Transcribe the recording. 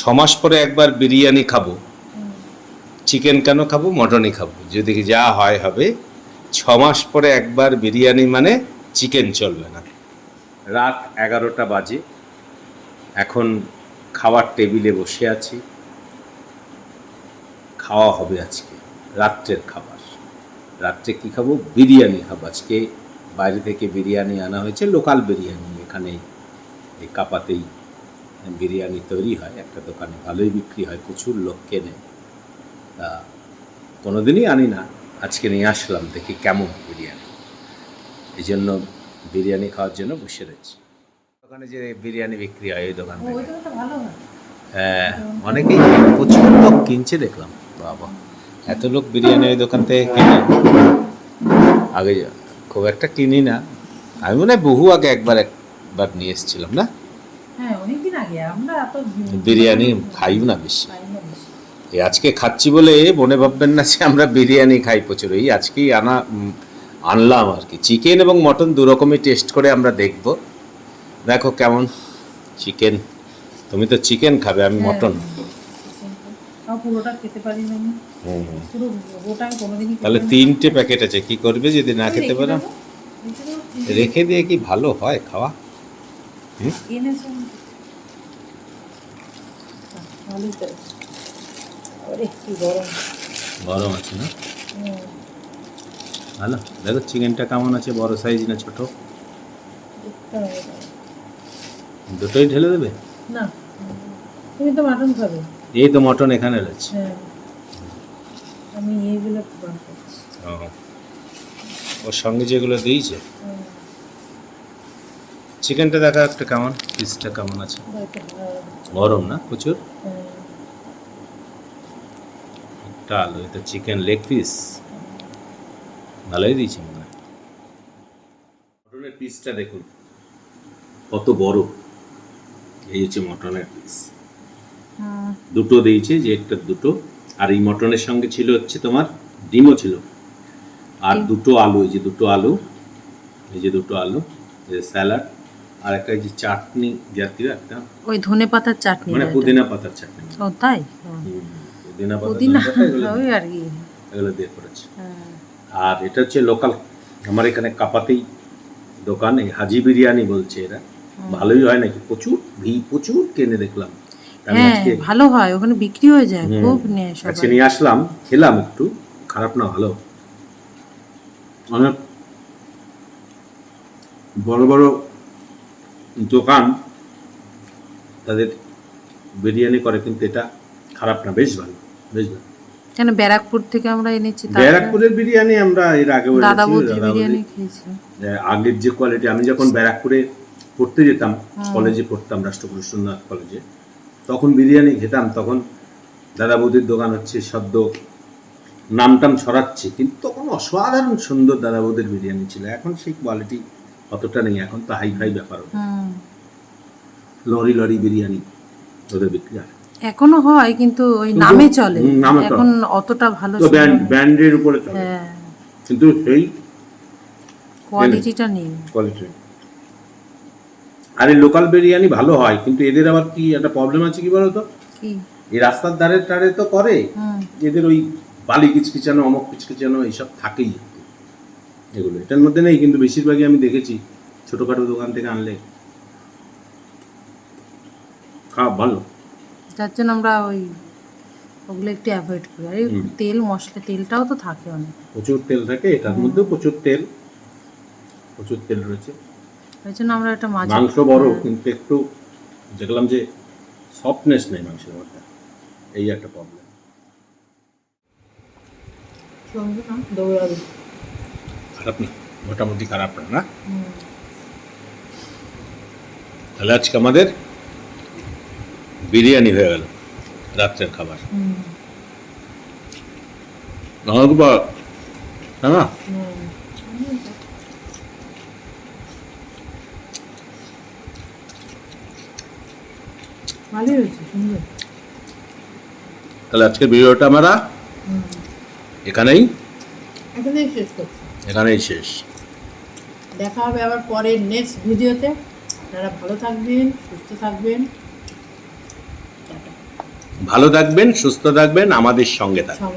ছ মাস পরে একবার বিরিয়ানি খাব। চিকেন কেন খাব? মটনই খাব। যদি যা হয় হবে, ছমাস পরে একবার বিরিয়ানি মানে চিকেন চলবে না। রাত এগারোটা বাজে। এখন খাওয়ার টেবিলে বসে আছি। খাওয়া হবে আজকে। রাত্রের খাবার। রাত্রে কি খাব? বিরিয়ানি খাব। আজকে বাইরে থেকে বিরিয়ানি আনা হয়েছে, লোকাল বিরিয়ানি। এখানে এই কাপাতেই বিরিয়ানি তৈরি হয় একটা দোকানে ভালোই বিক্রি হয় প্রচুর লোক কেনে। তা কোনোদিনই আনি না আজকে নিয়ে আসলাম দেখি কেমন বিরিয়ানি। এই জন্য বিরিয়ানি খাওয়ার জন্য বসে রয়েছি। দোকানে যে বিরিয়ানি বিক্রি হয় ওই দোকান হয় অনেকেই প্রচুর লোক কিনছে দেখলাম। বাবা এত লোক বিরিয়ানি ওই দোকান থেকে কিনে। আগে খুব একটা কিনি না। আমি মনে হয় বহু আগে একবার একবার নিয়ে এসেছিলাম না? অনেকদিন আগে আমরা এত বিরিয়ানি খাইও না বেশি। খাই না বেশি। এই আজকে খাচ্ছি বলে মনে ভাববেন না যে আমরা বিরিয়ানি খাই প্রচুর। এই আজকেই আনা আনলাম আর কি। চিকেন এবং মটন দু রকমই টেস্ট করে আমরা দেখব। দেখো কেমন চিকেন। তুমি তো চিকেন খাবে আমি মটন। পুরোটা খেতে পারি না হুম হুম। পুরো ওটা কোনোদিনই তাহলে তিনটে প্যাকেট আছে কি করবে যদি না খেতে পারো? রেখে দিয়ে কি ভালো হয় খাওয়া? এনেছো ভালোই তো আছে। আরে কি গরম। গরম আছে না? ভালো। দেখো চিকেনটা কেমন আছে বড় সাইজ না ছোট। দুটোই ঢেলে দেবে? না তুমি তো মাটন খাবে। এই তো মটন এখানে রয়েছে। হ্যাঁ। আমি এইগুলো। ওর সঙ্গে যেগুলো দিয়েছে? চিকেনটা দেখা একটা কেমন? পিসটা কেমন আছে? লাগছে। গরম না প্রচুর? একটা আলু চিকেন লেগ পিস। ভালোই দিয়েছে মনে হয়। মটনের পিসটা দেখুন কত বড়। এই হচ্ছে মটনের পিস। দুটো দিয়েছে যে একটা দুটো। আর এই মটনের সঙ্গে ছিল হচ্ছে তোমার ডিমও ছিল। আর দুটো আলু এই যে দুটো আলু এই যে দুটো আলু এই স্যালাড আর একটা যে চাটনি জাতীয় একটা। ওই ধনে পাতার চাটনি মানে পুদিনা পাতার চাটনি। ও তাই? পুদিনা পাতা পুদিনা ধনে পাতা এগুলো ওই আর কি। এগুলো দিয়ে করেছে। হ্যাঁ, আর এটা হচ্ছে লোকাল আমার এখানে কাপাতেই দোকান এই হাজি বিরিয়ানি বলছে এরা। ভালোই হয় নাকি? প্রচুর ভি প্রচুর কেনে দেখলাম। হ্যাঁ ভালো হয় ওখানে বিক্রি হয়ে যায় খুব নেয় সবাই। নিয়ে আসলাম খেলাম একটু খারাপ না ভালো। অনেক বড় বড় দোকান তাদের বিরিয়ানি করে কিন্তু এটা খারাপ না বেশ ভালো। বেশ। কেন ব্যারাকপুর থেকে আমরা এনেছি ব্যারাকপুরের বিরিয়ানি আমরা এর দাদা বৌদি বিরিয়ানি খেয়েছি। আগের যে কোয়ালিটি আমি যখন ব্যারাকপুরে পড়তে যেতাম কলেজে পড়তাম রাষ্ট্রপুরুষনাথ কলেজে তখন বিরিয়ানি খেতাম তখন দাদা বৌদির দোকান হচ্ছে সদ্য নামটাম ছড়াচ্ছে কিন্তু তখন অসাধারণ সুন্দর দাদা বৌদির বিরিয়ানি ছিল। এখন সেই কোয়ালিটি অতটা নেই এখন তো হাই ফাই ব্যাপার লরি লরি বিরিয়ানি ওদের বিক্রি হয়। এখনও হয় কিন্তু ওই নামে চলে। এখন অতটা ভালো। ব্যান্ডের উপরে চলে। হ্যাঁ। কিন্তু সেই কোয়ালিটিটা নেই। কোয়ালিটি আর লোকাল বিরিয়ানি ভালো হয় কিন্তু এদের আবার কি একটা প্রবলেম আছে কি বলতো? কি? এই রাস্তার ধারে টারে তো করে এদের ওই বালি কিচকিচানো অমক কিচকিচানো এইসব থাকেই। এগুলো এটার মধ্যে নেই কিন্তু বেশিরভাগই আমি দেখেছি ছোটোখাটো দোকান থেকে আনলে। খারাপ ভালো। যার জন্য আমরা ওই ওগুলো একটু অ্যাভয়েড করি। আর এই তেল মশলা তেলটাও তো থাকে অনেক। প্রচুর তেল থাকে এটার মধ্যেও প্রচুর তেল প্রচুর তেল রয়েছে। ওই জন্য আমরা এটা মাঝে মাংস বড় কিন্তু একটু দেখলাম যে সফটনেস নেই মাংসের মধ্যে। এই একটা প্রবলেম খারাপ না মোটামুটি খারাপ না তাহলে আজকে আমাদের বিরিয়ানি হয়ে গেল রাত্রের খাবার। না তাহলে আজকের ভিডিওটা আমরা এখানেই? এখানেই শেষ করছি। এখানেই শেষ। দেখা হবে আবার পরের নেক্সট ভিডিওতে আপনারা ভালো থাকবেন সুস্থ থাকবেন। ভালো থাকবেন সুস্থ থাকবেন আমাদের সঙ্গে থাকবেন।